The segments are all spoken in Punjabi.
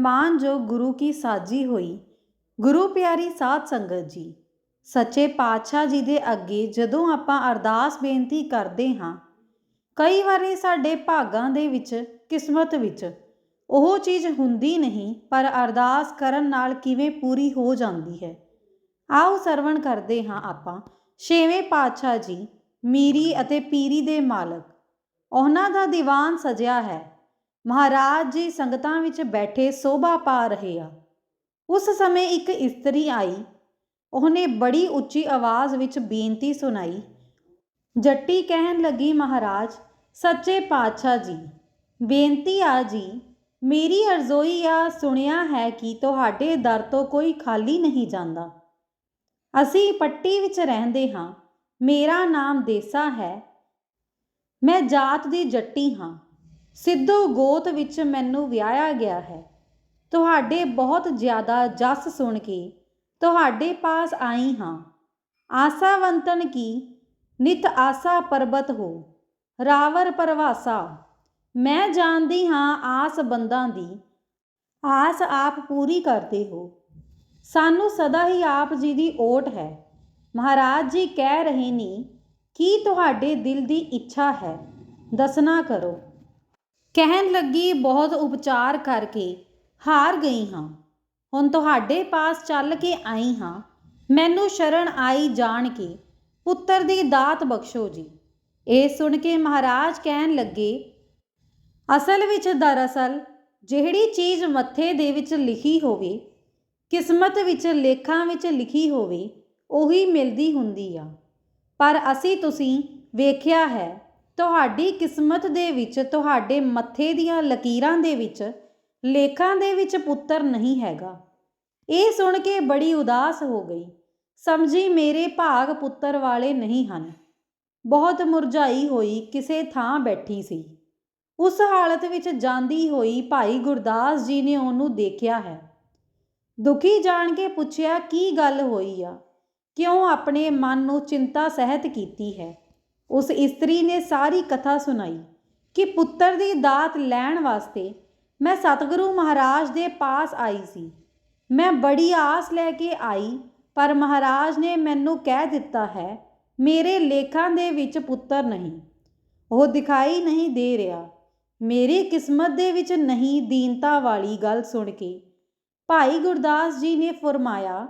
ਮਾਨ ਜੋ ਗੁਰੂ ਕੀ ਸਾਜੀ ਹੋਈ, ਗੁਰੂ ਪਿਆਰੀ ਸਾਧ ਸੰਗਤ ਜੀ, ਸੱਚੇ ਪਾਤਸ਼ਾਹ ਜੀ ਦੇ ਅੱਗੇ ਜਦੋਂ ਆਪਾਂ ਅਰਦਾਸ ਬੇਨਤੀ ਕਰਦੇ ਹਾਂ, ਕਈ ਵਾਰੀ ਸਾਡੇ ਭਾਗਾਂ ਦੇ ਵਿੱਚ, ਕਿਸਮਤ ਵਿੱਚ ਉਹ ਚੀਜ਼ ਹੁੰਦੀ ਨਹੀਂ, ਪਰ ਅਰਦਾਸ ਕਰਨ ਨਾਲ ਕਿਵੇਂ ਪੂਰੀ ਹੋ ਜਾਂਦੀ ਹੈ। ਆਓ ਸਰਵਣ ਕਰਦੇ ਹਾਂ ਆਪਾਂ, ਛੇਵੇਂ ਪਾਤਸ਼ਾਹ ਜੀ, ਮੀਰੀ ਅਤੇ ਪੀਰੀ ਦੇ ਮਾਲਕ। ਉਹਨਾਂ ਦਾ ਦੀਵਾਨ ਸਜਿਆ ਹੈ। ਮਹਾਰਾਜ ਜੀ ਸੰਗਤਾਂ ਵਿੱਚ ਬੈਠੇ ਸੋਭਾ ਪਾ ਰਹੇ ਆ। ਉਸ ਸਮੇਂ ਇੱਕ ਇਸਤਰੀ ਆਈ। ਉਹਨੇ ਬੜੀ ਉੱਚੀ ਆਵਾਜ਼ ਵਿੱਚ ਬੇਨਤੀ ਸੁਣਾਈ। ਜੱਟੀ ਕਹਿਣ ਲੱਗੀ, ਮਹਾਰਾਜ, ਸੱਚੇ ਪਾਤਸ਼ਾਹ ਜੀ, ਬੇਨਤੀ ਆ ਜੀ, ਮੇਰੀ ਅਰਜ਼ੋਈ ਆ, ਸੁਣਿਆ ਹੈ ਕਿ ਤੁਹਾਡੇ ਦਰ ਤੋਂ ਕੋਈ ਖਾਲੀ ਨਹੀਂ ਜਾਂਦਾ। ਅਸੀਂ ਪੱਟੀ ਵਿੱਚ ਰਹਿੰਦੇ ਹਾਂ। ਮੇਰਾ ਨਾਮ ਦੇਸਾ ਹੈ। ਮੈਂ ਜਾਤ ਦੀ ਜੱਟੀ ਹਾਂ। ਸਿੱਧੋ ਗੋਤ ਵਿੱਚ ਮੈਨੂੰ ਵਿਆਹਿਆ ਗਿਆ ਹੈ। ਤੁਹਾਡੇ ਬਹੁਤ ਜ਼ਿਆਦਾ ਜਸ ਸੁਣ ਕੇ ਤੁਹਾਡੇ ਪਾਸ ਆਈ ਹਾਂ। ਆਸਾਵੰਤਨ ਕੀ, ਨਿਤ ਆਸਾ ਪਰਬਤ ਹੋ। ਰਾਵਰ ਪਰਵਾਸਾ, ਮੈਂ ਜਾਣਦੀ ਹਾਂ ਆਸ ਬੰਦਾਂ ਦੀ। ਆਸ ਆਪ ਪੂਰੀ ਕਰਦੇ ਹੋ। ਸਾਨੂੰ ਸਦਾ ਹੀ ਆਪ ਜੀ ਦੀ ਓਟ ਹੈ। ਮਹਾਰਾਜ ਜੀ ਕਹਿ ਰਹੇ ਨੇ, ਕੀ ਤੁਹਾਡੇ ਦਿਲ ਦੀ ਇੱਛਾ ਹੈ? ਦੱਸਣਾ ਕਰੋ। ਕਹਿਣ ਲੱਗੀ, ਬਹੁਤ ਉਪਚਾਰ ਕਰਕੇ ਹਾਰ ਗਈ ਹਾਂ। ਹੁਣ ਤੁਹਾਡੇ ਪਾਸ ਚੱਲ ਕੇ ਆਈ ਹਾਂ। ਮੈਨੂੰ ਸ਼ਰਨ ਆਈ ਜਾਣ ਕੇ। ਪੁੱਤਰ ਦੀ ਦਾਤ ਬਖਸ਼ੋ ਜੀ। ਇਹ ਸੁਣ ਕੇ ਮਹਾਰਾਜ ਕਹਿਣ ਲੱਗੇ, ਅਸਲ ਵਿੱਚ ਦਰਅਸਲ ਜਿਹੜੀ ਚੀਜ਼ ਮੱਥੇ ਦੇ ਵਿੱਚ ਲਿਖੀ ਹੋਵੇ, ਕਿਸਮਤ ਵਿੱਚ, ਲੇਖਾਂ ਵਿੱਚ ਲਿਖੀ ਹੋਵੇ, ਉਹੀ ਮਿਲਦੀ ਹੁੰਦੀ ਆ। ਪਰ ਅਸੀਂ ਤੁਸੀਂ ਵੇਖਿਆ ਹੈ ਤੁਹਾਡੀ ਕਿਸਮਤ ਦੇ ਵਿੱਚ, ਤੁਹਾਡੇ ਮੱਥੇ ਦੀਆਂ ਲਕੀਰਾਂ ਦੇ ਵਿੱਚ, ਲੇਖਾਂ ਦੇ ਵਿੱਚ ਪੁੱਤਰ ਨਹੀਂ ਹੈਗਾ। ਇਹ ਸੁਣ ਕੇ ਬੜੀ ਉਦਾਸ ਹੋ ਗਈ। ਸਮਝੀ ਮੇਰੇ ਭਾਗ ਪੁੱਤਰ ਵਾਲੇ ਨਹੀਂ ਹਨ। ਬਹੁਤ ਮੁਰਝਾਈ ਹੋਈ, ਕਿਸੇ ਥਾਂ ਬੈਠੀ ਸੀ। ਉਸ ਹਾਲਤ ਵਿੱਚ ਜਾਂਦੀ ਹੋਈ ਭਾਈ ਗੁਰਦਾਸ ਜੀ ਨੇ ਉਹਨੂੰ ਦੇਖਿਆ ਹੈ। ਦੁਖੀ ਜਾਣ ਕੇ ਪੁੱਛਿਆ, ਕੀ ਗੱਲ ਹੋਈ ਆ? ਕਿਉਂ ਆਪਣੇ ਮਨ ਨੂੰ ਚਿੰਤਾ ਸਹਿਤ ਕੀਤੀ ਹੈ? ਉਸ ਇਸਤਰੀ ਨੇ ਸਾਰੀ ਕਥਾ ਸੁਣਾਈ ਕਿ ਪੁੱਤਰ ਦੀ ਦਾਤ ਲੈਣ ਵਾਸਤੇ ਮੈਂ ਸਤਿਗੁਰੂ ਮਹਾਰਾਜ ਦੇ ਪਾਸ ਆਈ ਸੀ। ਮੈਂ ਬੜੀ ਆਸ ਲੈ ਕੇ ਆਈ, ਪਰ ਮਹਾਰਾਜ ਨੇ ਮੈਨੂੰ ਕਹਿ ਦਿੱਤਾ ਹੈ, ਮੇਰੇ ਲੇਖਾਂ ਦੇ ਵਿੱਚ ਪੁੱਤਰ ਨਹੀਂ। ਉਹ ਦਿਖਾਈ ਨਹੀਂ ਦੇ ਰਿਹਾ। ਮੇਰੀ ਕਿਸਮਤ ਦੇ ਵਿੱਚ ਨਹੀਂ ਦੀਨਤਾ ਵਾਲੀ ਗੱਲ ਸੁਣ ਕੇ ਭਾਈ ਗੁਰਦਾਸ ਜੀ ਨੇ ਫਰਮਾਇਆ,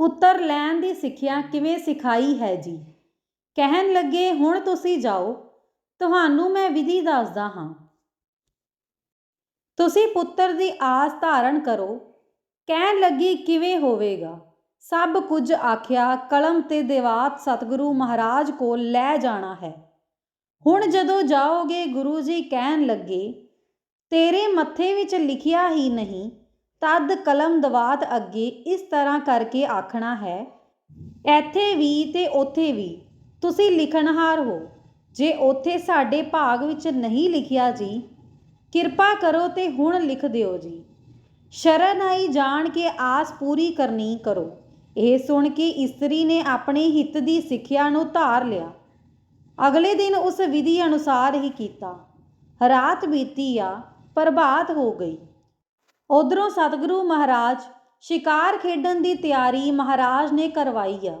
ਪੁੱਤਰ ਲੈਣ ਦੀ ਸਿੱਖਿਆ ਕਿਵੇਂ ਸਿਖਾਈ ਹੈ ਜੀ? ਕਹਿਣ ਲੱਗੇ, ਹੁਣ ਤੁਸੀਂ ਜਾਓ, ਤੁਹਾਨੂੰ ਮੈਂ ਵਿਧੀ ਦੱਸਦਾ ਹਾਂ। ਤੁਸੀਂ ਪੁੱਤਰ ਦੀ ਆਸ ਧਾਰਨ ਕਰੋ। ਕਹਿਣ ਲੱਗੀ, ਕਿਵੇਂ ਹੋਵੇਗਾ? ਸਭ ਕੁਝ ਆਖਿਆ, ਕਲਮ ਤੇ ਦੇਵਾਤ ਸਤਿਗੁਰੂ ਮਹਾਰਾਜ ਕੋਲ ਲੈ ਜਾਣਾ ਹੈ। ਹੁਣ ਜਦੋਂ ਜਾਓਗੇ, ਗੁਰੂ ਜੀ ਕਹਿਣ ਲੱਗੇ, ਤੇਰੇ ਮੱਥੇ ਵਿੱਚ ਲਿਖਿਆ ਹੀ ਨਹੀਂ, ਤਦ ਕਲਮ ਦਵਾਤ ਅੱਗੇ ਇਸ ਤਰ੍ਹਾਂ ਕਰਕੇ ਆਖਣਾ ਹੈ, ਇੱਥੇ ਵੀ ਤੇ ਉੱਥੇ ਵੀ। ਤੁਸੀਂ ਲਿਖਣਹਾਰ ਹੋ। ਜੇ ਉੱਥੇ ਸਾਡੇ ਭਾਗ ਵਿੱਚ ਨਹੀਂ ਲਿਖਿਆ ਜੀ, ਕਿਰਪਾ ਕਰੋ ਤੇ ਹੁਣ ਲਿਖ ਦਿਓ ਜੀ। ਸ਼ਰਨ ਆਈ ਜਾਣ ਕੇ ਆਸ ਪੂਰੀ ਕਰਨੀ ਕਰੋ। ਇਹ ਸੁਣ ਕੇ ਇਸਤਰੀ ਨੇ ਆਪਣੇ ਹਿੱਤ ਦੀ ਸਿੱਖਿਆ ਨੂੰ ਧਾਰ ਲਿਆ। ਅਗਲੇ ਦਿਨ ਉਸ ਵਿਧੀ ਅਨੁਸਾਰ ਹੀ ਕੀਤਾ। ਰਾਤ ਬੀਤੀ ਆ, ਪ੍ਰਭਾਤ ਹੋ ਗਈ। ਉਧਰੋਂ ਸਤਿਗੁਰੂ ਮਹਾਰਾਜ ਸ਼ਿਕਾਰ ਖੇਡਣ ਦੀ ਤਿਆਰੀ ਮਹਾਰਾਜ ਨੇ ਕਰਵਾਈ ਆ।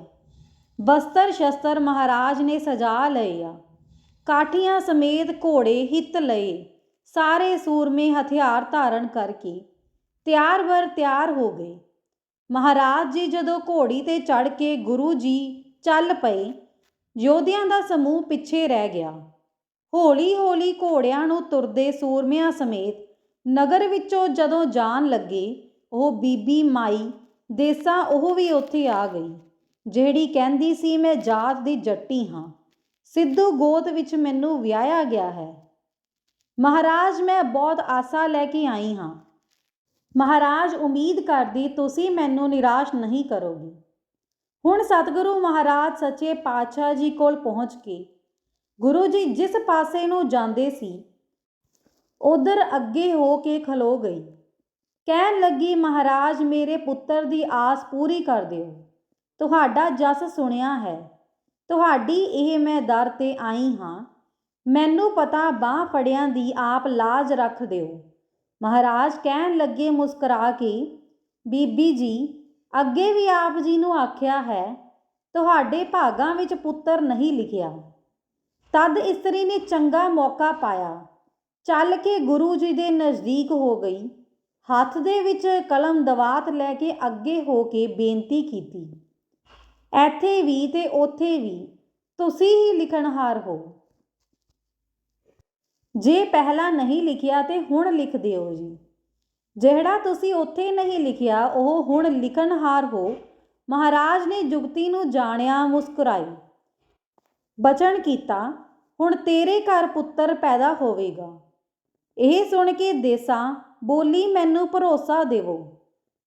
ਬਸਤਰ ਸ਼ਸਤਰ ਮਹਾਰਾਜ ਨੇ ਸਜਾ ਲਏ ਆ। ਕਾਠੀਆਂ ਸਮੇਤ ਘੋੜੇ ਹਿੱਤ ਲਏ। ਸਾਰੇ ਸੂਰਮੇ ਹਥਿਆਰ ਧਾਰਨ ਕਰਕੇ ਤਿਆਰ ਵਰ ਤਿਆਰ ਹੋ ਗਏ। ਮਹਾਰਾਜ ਜੀ ਜਦੋਂ ਘੋੜੀ ਤੇ ਚੜ ਕੇ ਗੁਰੂ ਜੀ ਚੱਲ ਪਏ, ਯੋਧਿਆਂ ਦਾ ਸਮੂਹ ਪਿੱਛੇ ਰਹਿ ਗਿਆ। ਹੌਲੀ ਹੌਲੀ ਘੋੜਿਆਂ ਨੂੰ ਤੁਰਦੇ ਸੂਰਮਿਆਂ ਸਮੇਤ ਨਗਰ ਵਿੱਚੋਂ ਜਦੋਂ ਜਾਣ ਲੱਗੇ, ਉਹ ਬੀਬੀ ਮਾਈ, ਦੇਸਾ ਉਹ ਵੀ ਉੱਥੇ ਆ ਗਈ। ਜਿਹੜੀ ਕਹਿੰਦੀ ਸੀ, ਮੈਂ ਜਾਤ ਦੀ ਜੱਟੀ ਹਾਂ। ਸਿੱਧੂ ਗੋਤ ਵਿੱਚ ਮੈਨੂੰ ਵਿਆਹਿਆ ਗਿਆ ਹੈ। ਮਹਾਰਾਜ, ਮੈਂ ਬਹੁਤ ਆਸਾ ਲੈ ਕੇ ਆਈ ਹਾਂ। ਮਹਾਰਾਜ, ਉਮੀਦ ਕਰਦੀ, ਤੁਸੀਂ ਮੈਨੂੰ ਨਿਰਾਸ਼ ਨਹੀਂ ਕਰੋਗੇ। ਹੁਣ ਸਤਿਗੁਰੂ ਮਹਾਰਾਜ ਸੱਚੇ ਪਾਤਸ਼ਾਹ ਜੀ ਕੋਲ ਪਹੁੰਚ ਕੇ ਗੁਰੂ ਜੀ ਜਿਸ ਪਾਸੇ ਨੂੰ ਜਾਂਦੇ ਸੀ, ਉਧਰ ਅੱਗੇ ਹੋ ਕੇ ਖਲੋ ਗਈ ਕਹਿਣ ਲੱਗੀ, ਮਹਾਰਾਜ, ਮੇਰੇ ਪੁੱਤਰ ਦੀ ਆਸ ਪੂਰੀ ਕਰ ਦਿਓ। ਤੁਹਾਡਾ ਜਸ ਸੁਣਿਆ ਹੈ। ਤੁਹਾਡੀ ਇਹ ਮੈਂ ਦਰ ਤੇ ਆਈ ਹਾਂ। ਮੈਨੂੰ ਪਤਾ ਬਾਹ ਫੜਿਆਂ ਦੀ ਆਪ ਲਾਜ ਰੱਖ ਦਿਓ। ਮਹਾਰਾਜ ਕਹਿਣ ਲੱਗੇ ਮੁਸਕਰਾ ਕੇ, ਬੀਬੀ ਜੀ, ਅੱਗੇ ਵੀ ਆਪ ਜੀ ਨੂੰ ਆਖਿਆ ਹੈ, ਤੁਹਾਡੇ ਭਾਗਾਂ ਵਿੱਚ ਪੁੱਤਰ ਨਹੀਂ ਲਿਖਿਆ। ਤਦ ਇਸਤਰੀ ਨੇ ਚੰਗਾ ਮੌਕਾ ਪਾਇਆ। ਚੱਲ ਕੇ ਗੁਰੂ ਜੀ ਦੇ ਨਜ਼ਦੀਕ ਹੋ ਗਈ। ਹੱਥ ਦੇ ਵਿੱਚ ਕਲਮ ਦਵਾਤ ਲੈ ਕੇ ਅੱਗੇ ਹੋ ਕੇ ਬੇਨਤੀ ਕੀਤੀ। ਇੱਥੇ ਵੀ ਤੇ ਉੱਥੇ ਵੀ ਤੁਸੀਂ ਹੀ ਲਿਖਣਹਾਰ ਹੋ। ਜੇ ਪਹਿਲਾਂ ਨਹੀਂ ਲਿਖਿਆ ਤੇ ਹੁਣ ਲਿਖ ਦਿਓ ਜੀ। ਜਿਹੜਾ ਤੁਸੀਂ ਉੱਥੇ ਨਹੀਂ ਲਿਖਿਆ, ਉਹ ਹੁਣ ਲਿਖਣਹਾਰ ਹੋ। ਮਹਾਰਾਜ ਨੇ ਜੁਗਤੀ ਨੂੰ ਜਾਣਿਆ, ਮੁਸਕਰਾਈ। ਬਚਨ ਕੀਤਾ, ਹੁਣ ਤੇਰੇ ਘਰ ਪੁੱਤਰ ਪੈਦਾ ਹੋਵੇਗਾ। ਇਹ ਸੁਣ ਕੇ ਦੇਸਾਂ, ਬੋਲੀ ਮੈਨੂੰ ਭਰੋਸਾ ਦੇਵੋ।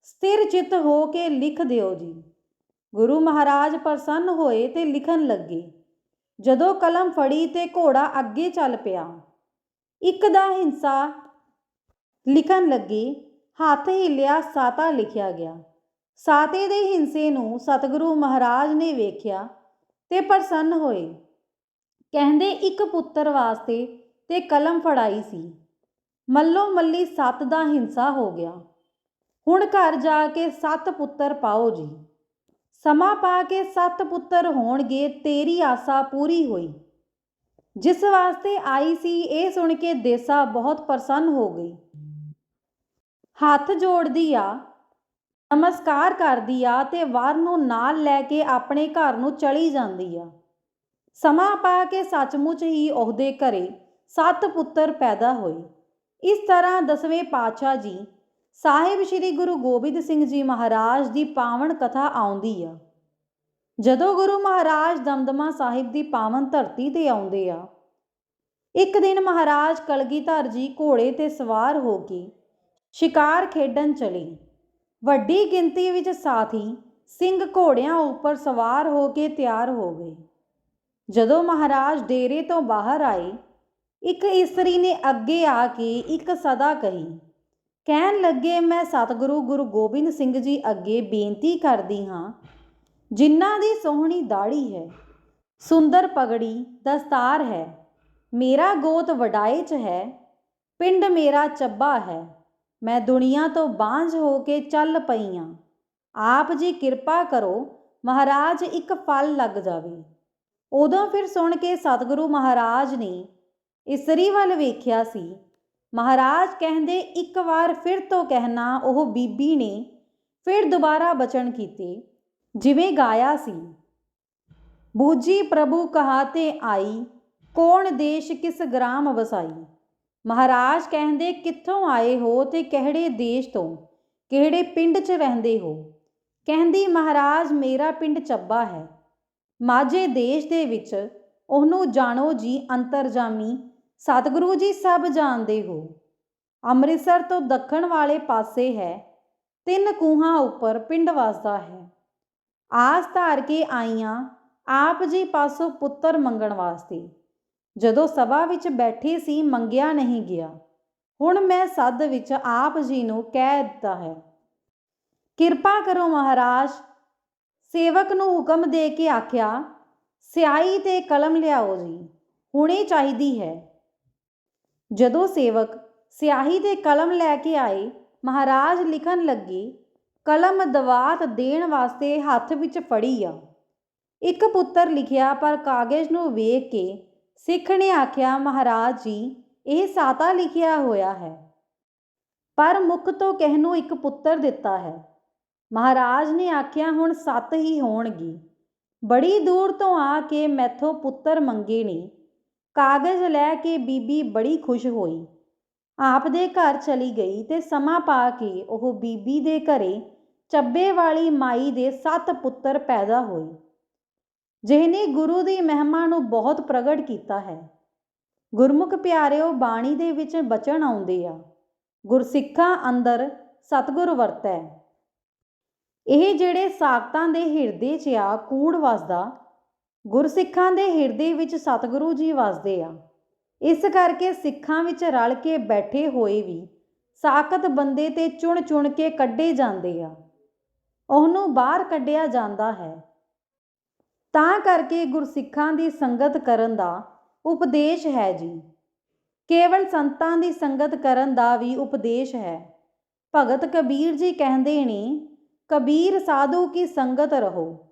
ਸਥਿਰ ਚਿੱਤ ਹੋ ਕੇ ਲਿਖ ਦਿਓ ਜੀ। ਗੁਰੂ ਮਹਾਰਾਜ ਪ੍ਰਸੰਨ ਹੋਏ ਤੇ ਲਿਖਣ ਲੱਗੇ, ਜਦੋਂ ਕਲਮ ਫੜੀ ਤੇ ਘੋੜਾ ਅੱਗੇ ਚੱਲ ਪਿਆ। ਇੱਕ ਦਾ ਹਿੰਸਾ ਲਿਖਣ ਲੱਗੇ, ਹੱਥ ਹਿੱਲਿਆ, ਸਾਤਾ ਲਿਖਿਆ ਗਿਆ। ਸਾਤੇ ਦੇ ਹਿੰਸੇ ਨੂੰ ਸਤਿਗੁਰੂ ਮਹਾਰਾਜ ਨੇ ਵੇਖਿਆ ਤੇ ਪ੍ਰਸੰਨ ਹੋਏ। ਕਹਿੰਦੇ ਇੱਕ ਪੁੱਤਰ ਵਾਸਤੇ ਤੇ ਕਲਮ ਫੜਾਈ ਸੀ। ਮੱਲੋ ਮੱਲੀ ਸੱਤ ਦਾ ਹਿੰਸਾ ਹੋ ਗਿਆ। ਹੁਣ ਘਰ ਜਾ ਕੇ ਸੱਤ ਪੁੱਤਰ ਪਾਓ ਜੀ। ਸਮਾਂ ਪਾ ਕੇ ਸੱਤ ਪੁੱਤਰ ਹੋਣਗੇ, ਤੇਰੀ ਆਸਾ ਪੂਰੀ ਹੋਈ। ਜਿਸ ਵਾਸਤੇ ਆਈ ਸੀ, ਇਹ ਸੁਣ ਕੇ ਦੇਸਾ ਬਹੁਤ ਪ੍ਰਸੰਨ ਹੋ ਗਈ। ਹੱਥ ਜੋੜਦੀ ਆ, ਨਮਸਕਾਰ ਕਰਦੀ ਆ ਤੇ ਵਰ ਨੂੰ ਨਾਲ ਲੈ ਕੇ ਆਪਣੇ ਘਰ ਨੂੰ ਚਲੀ ਜਾਂਦੀ ਆ। ਸਮਾਂ ਪਾ ਕੇ ਸੱਚਮੁੱਚ ਹੀ ਉਹਦੇ ਘਰੇ ਸੱਤ ਪੁੱਤਰ ਪੈਦਾ ਹੋਏ। ਇਸ ਤਰ੍ਹਾਂ ਦਸਵੇਂ ਪਾਤਸ਼ਾਹ ਜੀ ਸਾਹਿਬ ਸ੍ਰੀ ਗੁਰੂ ਗੋਬਿੰਦ ਸਿੰਘ ਜੀ ਮਹਾਰਾਜ ਦੀ ਪਾਵਨ ਕਥਾ ਆਉਂਦੀ ਆ। ਜਦੋਂ ਗੁਰੂ ਮਹਾਰਾਜ ਦਮਦਮਾ ਸਾਹਿਬ ਦੀ ਪਾਵਨ ਧਰਤੀ ਤੇ ਆਉਂਦੇ ਆ, ਇੱਕ ਦਿਨ ਮਹਾਰਾਜ ਕਲਗੀਧਰ ਜੀ ਘੋੜੇ ਤੇ ਸਵਾਰ ਹੋ ਕੇ ਸ਼ਿਕਾਰ ਖੇਡਣ ਚਲੇ। ਵੱਡੀ ਗਿਣਤੀ ਵਿੱਚ ਸਾਥੀ ਸਿੰਘ ਘੋੜਿਆਂ ਉੱਪਰ ਸਵਾਰ ਹੋ ਕੇ ਤਿਆਰ ਹੋ ਗਏ। ਜਦੋਂ ਮਹਾਰਾਜ ਡੇਰੇ ਤੋਂ ਬਾਹਰ ਆਏ, ਇੱਕ ਇਸਤਰੀ ਨੇ ਅੱਗੇ ਆ ਕੇ ਇੱਕ ਸਦਾ ਕਹੀ ਕਹਿਣ ਲੱਗੇ, ਮੈਂ ਸਤਿਗੁਰੂ ਗੁਰੂ ਗੋਬਿੰਦ ਸਿੰਘ ਜੀ ਅੱਗੇ ਬੇਨਤੀ ਕਰਦੀ ਹਾਂ, ਜਿਨ੍ਹਾਂ ਦੀ ਸੋਹਣੀ ਦਾੜੀ ਹੈ, ਸੁੰਦਰ ਪਗੜੀ ਦਸਤਾਰ ਹੈ, ਮੇਰਾ ਗੋਤ ਵਡਾਏ ਚ ਹੈ, ਪਿੰਡ ਮੇਰਾ ਚੱਬਾ ਹੈ, ਮੈਂ ਦੁਨੀਆ ਤੋਂ ਬਾਂਝ ਹੋ ਕੇ ਚੱਲ ਪਈ ਆਂ ਆਪ ਜੀ ਕਿਰਪਾ ਕਰੋ, ਮਹਾਰਾਜ ਇੱਕ ਫਲ ਲੱਗ ਜਾਵੇ। ਉਦੋਂ ਫਿਰ ਸੁਣ ਕੇ ਸਤਿਗੁਰੂ ਮਹਾਰਾਜ ਨੇ ਇਸਰੀ ਵੱਲ ਵੇਖਿਆ ਸੀ। ਮਹਾਰਾਜ ਕਹਿੰਦੇ, ਇੱਕ ਵਾਰ ਫਿਰ ਤੋਂ ਕਹਿਣਾ, ਉਹ ਬੀਬੀ ਨੇ ਫਿਰ ਦੁਬਾਰਾ ਬਚਨ ਕੀਤੇ। ਜਿਵੇਂ ਗਾਇਆ ਸੀ ਬੂਜੀ ਪ੍ਰਭੂ ਕਹਾਤੇ ਆਈ, ਕੌਣ ਦੇਸ਼ ਕਿਸ ਗ੍ਰਾਮ ਵਸਾਈ? ਮਹਾਰਾਜ ਕਹਿੰਦੇ, ਕਿੱਥੋਂ ਆਏ ਹੋ ਤੇ ਕਿਹੜੇ ਦੇਸ਼ ਤੋਂ? ਕਿਹੜੇ ਪਿੰਡ 'ਚ ਰਹਿੰਦੇ ਹੋ? ਕਹਿੰਦੀ, ਮਹਾਰਾਜ, ਮੇਰਾ ਪਿੰਡ ਚੱਬਾ ਹੈ। ਮਾਝੇ ਦੇਸ਼ ਦੇ ਵਿੱਚ, ਉਹਨੂੰ ਜਾਣੋ ਜੀ, ਅੰਤਰਜਾਮੀ ਸਤਿਗੁਰੂ ਜੀ ਸਭ ਜਾਣਦੇ ਹੋ। ਅੰਮ੍ਰਿਤਸਰ ਤੋਂ ਦੱਖਣ ਵਾਲੇ ਪਾਸੇ ਹੈ, ਤਿੰਨ ਕੂਹਾਂ ਉੱਪਰ ਪਿੰਡ ਵਸਦਾ ਹੈ। ਆਸ ਧਾਰ ਕੇ ਆਈਆਂ, ਆਪ ਜੀ ਪਾਸੋਂ ਪੁੱਤਰ ਮੰਗਣ ਵਾਸਤੇ। ਜਦੋਂ ਸਭਾ ਵਿੱਚ ਬੈਠੇ ਸੀ, ਮੰਗਿਆ ਨਹੀਂ ਗਿਆ। ਹੁਣ ਮੈਂ ਸੱਦ ਵਿੱਚ ਆਪ ਜੀ ਨੂੰ ਕਹਿ ਦਿੱਤਾ ਹੈ, ਕਿਰਪਾ ਕਰੋ ਮਹਾਰਾਜ। ਸੇਵਕ ਨੂੰ ਹੁਕਮ ਦੇ ਕੇ ਆਖਿਆ, ਸਿਆਹੀ ਤੇ ਕਲਮ ਲਿਆਓ ਜੀ, ਹੁਣੇ ਚਾਹੀਦੀ ਹੈ। ਜਦੋਂ ਸੇਵਕ ਸਿਆਹੀ ਤੇ ਕਲਮ ਲੈ ਕੇ ਆਏ, ਮਹਾਰਾਜ ਲਿਖਣ ਲੱਗੇ, ਕਲਮ ਦਵਾਤ ਦੇਣ ਵਾਸਤੇ ਹੱਥ ਵਿੱਚ ਫੜੀ ਆ। ਇੱਕ ਪੁੱਤਰ ਲਿਖਿਆ, ਪਰ ਕਾਗਜ਼ ਨੂੰ ਵੇਖ ਕੇ ਸਿੱਖ ਨੇ ਆਖਿਆ, ਮਹਾਰਾਜ ਜੀ, ਇਹ ਸਾਤਾ ਲਿਖਿਆ ਹੋਇਆ ਹੈ, ਪਰ ਮੁਖ ਤੋਂ ਕਹਿ ਨੂੰ ਇੱਕ ਪੁੱਤਰ ਦਿੱਤਾ ਹੈ। ਮਹਾਰਾਜ ਨੇ ਆਖਿਆ, ਹੁਣ ਸੱਤ ਹੀ ਹੋਣਗੀ। ਬੜੀ ਦੂਰ ਤੋਂ ਆ ਕੇ ਮੈਥੋਂ ਪੁੱਤਰ ਮੰਗੇ ਨੇ। ਕਾਗਜ਼ ਲੈ ਕੇ ਬੀਬੀ ਬੜੀ ਖੁਸ਼ ਹੋਈ। ਆਪ ਦੇ ਘਰ ਚਲੀ ਗਈ ਤੇ ਸਮਾਂ ਪਾ ਕੇ ਉਹ ਬੀਬੀ ਦੇ ਘਰੇ ਚੱਬੇ ਵਾਲੀ ਮਾਈ ਦੇ ਸੱਤ ਪੁੱਤਰ ਪੈਦਾ ਹੋਏ। ਜਿਹਨੇ ਗੁਰੂ ਦੀ ਮਹਿਮਾ ਨੂੰ ਬਹੁਤ ਪ੍ਰਗਟ ਕੀਤਾ ਹੈ। ਗੁਰਮੁਖ ਪਿਆਰਿਓ, ਬਾਣੀ ਦੇ ਵਿੱਚ ਬਚਨ ਆਉਂਦੇ ਆ। ਗੁਰਸਿੱਖਾਂ ਅੰਦਰ ਸਤਗੁਰ ਵਰਤੈ। ਇਹ ਜਿਹੜੇ ਸਾਖਤਾਂ ਦੇ ਹਿਰਦੇ 'ਚ ਆ, ਕੂੜ ਵਸਦਾ ਗੁਰਸਿੱਖਾਂ ਦੇ ਹਿਰਦੇ ਵਿੱਚ ਸਤਿਗੁਰੂ ਜੀ ਵਸਦੇ ਆ। ਇਸ ਕਰਕੇ ਸਿੱਖਾਂ ਵਿੱਚ ਰਲ ਕੇ ਬੈਠੇ ਹੋਏ ਵੀ ਸਾਖਤ ਬੰਦੇ ਤੇ ਚੁਣ ਚੁਣ ਕੇ ਕੱਢੇ ਜਾਂਦੇ ਆ। ਉਹਨੂੰ ਬਾਹਰ ਕੱਢਿਆ ਜਾਂਦਾ ਹੈ। ਤਾਂ ਕਰਕੇ ਗੁਰਸਿੱਖਾਂ ਦੀ ਸੰਗਤ ਕਰਨ ਦਾ ਉਪਦੇਸ਼ ਹੈ ਜੀ। ਕੇਵਲ ਸੰਤਾਂ ਦੀ ਸੰਗਤ ਕਰਨ ਦਾ ਵੀ ਉਪਦੇਸ਼ ਹੈ। ਭਗਤ ਕਬੀਰ ਜੀ ਕਹਿੰਦੇ ਨੇ, ਕਬੀਰ ਸਾਧੂ ਕੀ ਸੰਗਤ ਰਹੋ।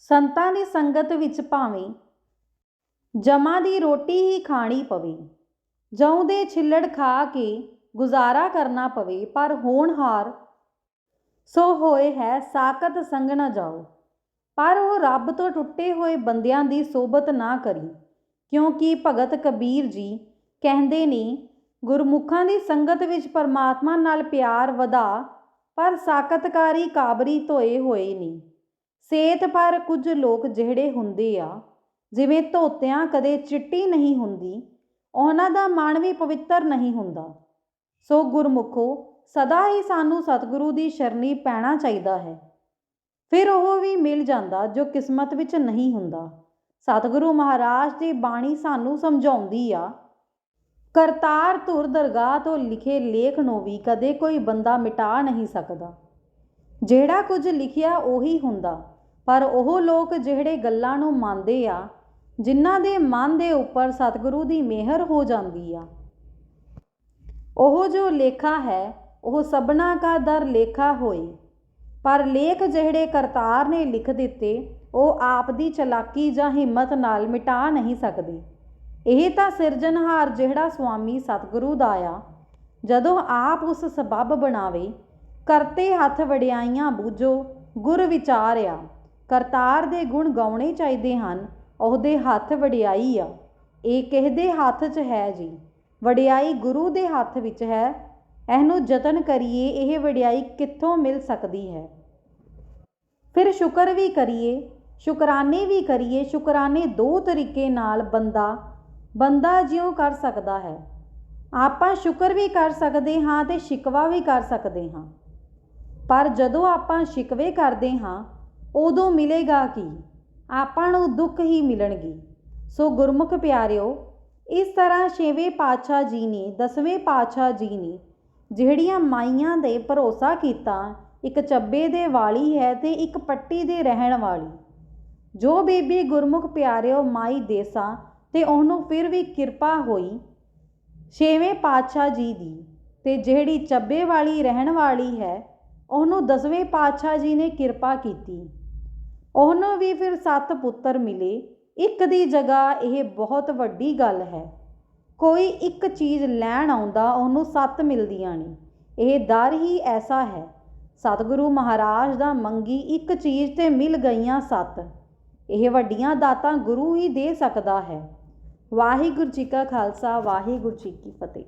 ਸੰਤਾਂ ਦੀ ਸੰਗਤ ਵਿੱਚ ਭਾਵੇਂ ਜਮਾ ਦੀ ਰੋਟੀ ਹੀ ਖਾਣੀ ਪਵੇ ਜਉਂ ਦੇ ਛਿੱਲੜ ਖਾ ਕੇ ਗੁਜ਼ਾਰਾ ਕਰਨਾ ਪਵੇ, ਪਰ ਹੋਣਹਾਰ ਸੋ ਹੋਏ ਹੈ ਸਾਕਤ ਸੰਗ ਨਾ ਜਾਓ। ਪਰ ਉਹ ਰੱਬ ਤੋਂ ਟੁੱਟੇ ਹੋਏ ਬੰਦਿਆਂ ਦੀ ਸੋਬਤ ਨਾ ਕਰੀ, ਕਿਉਂਕਿ ਭਗਤ ਕਬੀਰ ਜੀ ਕਹਿੰਦੇ ਨੇ, ਗੁਰਮੁਖਾਂ ਦੀ ਸੰਗਤ ਵਿੱਚ ਪਰਮਾਤਮਾ ਨਾਲ ਪਿਆਰ ਵਧਾ, ਪਰ ਸਾਕਤਕਾਰੀ ਕਾਬਰੀ ਧੋਏ ਹੋਏ ਨਹੀਂ ਸੇਤ ਪਰ ਕੁਝ ਲੋਕ ਜਿਹੜੇ ਹੁੰਦੇ ਆ, ਜਿਵੇਂ ਧੋਤਿਆਂ ਕਦੇ ਚਿੱਟੀ ਨਹੀਂ ਹੁੰਦੀ, ਉਹਨਾਂ ਦਾ ਮਨ ਵੀ ਪਵਿੱਤਰ ਨਹੀਂ ਹੁੰਦਾ। ਸੋ ਗੁਰਮੁਖੋ, ਸਦਾ ਹੀ ਸਾਨੂੰ ਸਤਿਗੁਰੂ ਦੀ ਸ਼ਰਨੀ ਪੈਣਾ ਚਾਹੀਦਾ ਹੈ। ਫਿਰ ਉਹ ਵੀ ਮਿਲ ਜਾਂਦਾ ਜੋ ਕਿਸਮਤ ਵਿੱਚ ਨਹੀਂ ਹੁੰਦਾ। ਸਤਿਗੁਰੂ ਮਹਾਰਾਜ ਦੀ ਬਾਣੀ ਸਾਨੂੰ ਸਮਝਾਉਂਦੀ ਆ, ਕਰਤਾਰ ਧੁਰ ਦਰਗਾਹ ਤੋਂ ਲਿਖੇ ਲੇਖ ਨੂੰ ਵੀ ਕਦੇ ਕੋਈ ਬੰਦਾ ਮਿਟਾ ਨਹੀਂ ਸਕਦਾ। ਜਿਹੜਾ ਕੁਝ ਲਿਖਿਆ ਉਹੀ ਹੁੰਦਾ। ਪਰ ਉਹ ਲੋਕ ਜਿਹੜੇ ਗੱਲਾਂ ਨੂੰ ਮੰਨਦੇ ਆ, ਜਿਨ੍ਹਾਂ ਦੇ ਮਨ ਦੇ ਉੱਪਰ ਸਤਿਗੁਰੂ ਦੀ ਮਿਹਰ ਹੋ ਜਾਂਦੀ ਆ। ਉਹ ਜੋ ਲੇਖਾ ਹੈ, ਉਹ ਸਭਨਾ ਕਾ ਦਰ ਲੇਖਾ ਹੋਏ। ਪਰ ਲੇਖ ਜਿਹੜੇ ਕਰਤਾਰ ਨੇ ਲਿਖ ਦਿੱਤੇ, ਉਹ ਆਪ ਦੀ ਚਲਾਕੀ ਜਾਂ ਹਿੰਮਤ ਨਾਲ ਮਿਟਾ ਨਹੀਂ ਸਕਦੇ। ਇਹ ਤਾਂ ਸਿਰਜਣਹਾਰ ਜਿਹੜਾ ਸੁਆਮੀ ਸਤਿਗੁਰੂ ਦਾ ਆ। ਜਦੋਂ ਆਪ ਉਸ ਸਬਬ ਬਣਾਵੇ ਕਰਤੇ ਹੱਥ ਵਡਿਆਈਆਂ ਬੂਝੋ, ਗੁਰ ਵਿਚਾਰਿਆ। ਕਰਤਾਰ ਦੇ ਗੁਣ ਗਾਉਣੇ ਚਾਹੀਦੇ ਹਨ, ਉਹਦੇ ਹੱਥ ਵਡਿਆਈ ਆ। ਇਹ ਕਿਹਦੇ ਹੱਥ 'ਚ ਹੈ ਜੀ? ਵਡਿਆਈ ਗੁਰੂ ਦੇ ਹੱਥ ਵਿੱਚ ਹੈ। ਇਹਨੂੰ ਯਤਨ ਕਰੀਏ, ਇਹ ਵਡਿਆਈ ਕਿੱਥੋਂ ਮਿਲ ਸਕਦੀ ਹੈ? ਫਿਰ ਸ਼ੁਕਰ ਵੀ ਕਰੀਏ, ਸ਼ੁਕਰਾਨੇ ਵੀ ਕਰੀਏ, ਸ਼ੁਕਰਾਨੇ ਦੋ ਤਰੀਕੇ ਨਾਲ ਬੰਦਾ ਬੰਦਾ ਜਿਉ ਕਰ ਸਕਦਾ ਹੈ। ਆਪਾਂ ਸ਼ੁਕਰ ਵੀ ਕਰ ਸਕਦੇ ਹਾਂ ਤੇ ਸ਼ਿਕਵਾ ਵੀ ਕਰ ਸਕਦੇ ਹਾਂ। ਪਰ ਜਦੋਂ ਆਪਾਂ ਸ਼ਿਕਵੇ ਕਰਦੇ ਹਾਂ, ਉਦੋਂ ਮਿਲੇਗਾ ਕੀ? ਆਪਾਂ ਨੂੰ ਦੁੱਖ ਹੀ ਮਿਲਣਗੇ। ਸੋ ਗੁਰਮੁਖ ਪਿਆਰਿਓ, ਇਸ ਤਰ੍ਹਾਂ ਛੇਵੇਂ ਪਾਤਸ਼ਾਹ ਜੀ ਨੇ, ਦਸਵੇਂ ਪਾਤਸ਼ਾਹ ਜੀ ਨੇ ਜਿਹੜੀਆਂ ਮਾਈਆਂ ਦੇ ਭਰੋਸਾ ਕੀਤਾ, ਇੱਕ ਚੱਬੇ ਦੇ ਵਾਲੀ ਹੈ ਤੇ ਇੱਕ ਪੱਟੀ ਦੇ ਰਹਿਣ ਵਾਲੀ। ਜੋ ਬੀਬੀ ਗੁਰਮੁਖ ਪਿਆਰਿਓ ਮਾਈ ਦੇਸਾ ਤੇ ਉਹਨੂੰ ਫਿਰ ਵੀ ਕਿਰਪਾ ਹੋਈ, ਛੇਵੇਂ ਪਾਤਸ਼ਾਹ ਜੀ ਦੀ, ਤੇ ਜਿਹੜੀ ਚੱਬੇ ਵਾਲੀ ਰਹਿਣ ਵਾਲੀ ਹੈ ਉਹਨੂੰ ਦਸਵੇਂ ਪਾਤਸ਼ਾਹ ਜੀ ਨੇ ਕਿਰਪਾ ਕੀਤੀ। ਉਹਨੂੰ ਵੀ ਫਿਰ ਸੱਤ ਪੁੱਤਰ ਮਿਲੇ। ਇੱਕ ਦੀ ਜਗ੍ਹਾ ਇਹ ਬਹੁਤ ਵੱਡੀ ਗੱਲ ਹੈ। ਕੋਈ ਇੱਕ ਚੀਜ਼ ਲੈਣ ਆਉਂਦਾ ਉਹਨੂੰ ਸੱਤ ਮਿਲਦੀਆਂ ਨੇ। ਇਹ ਦਰ ਹੀ ਐਸਾ ਹੈ। ਸਤਿਗੁਰੂ ਮਹਾਰਾਜ ਦਾ ਮੰਗੀ ਇੱਕ ਚੀਜ਼ ਤੇ ਮਿਲ ਗਈਆਂ ਸੱਤ। ਇਹ ਵੱਡੀਆਂ ਦਾਤਾਂ ਗੁਰੂ ਹੀ ਦੇ ਸਕਦਾ ਹੈ। ਵਾਹਿਗੁਰੂ ਜੀ ਕਾ ਖਾਲਸਾ, ਵਾਹਿਗੁਰੂ ਜੀ ਕੀ ਫਤਿਹ।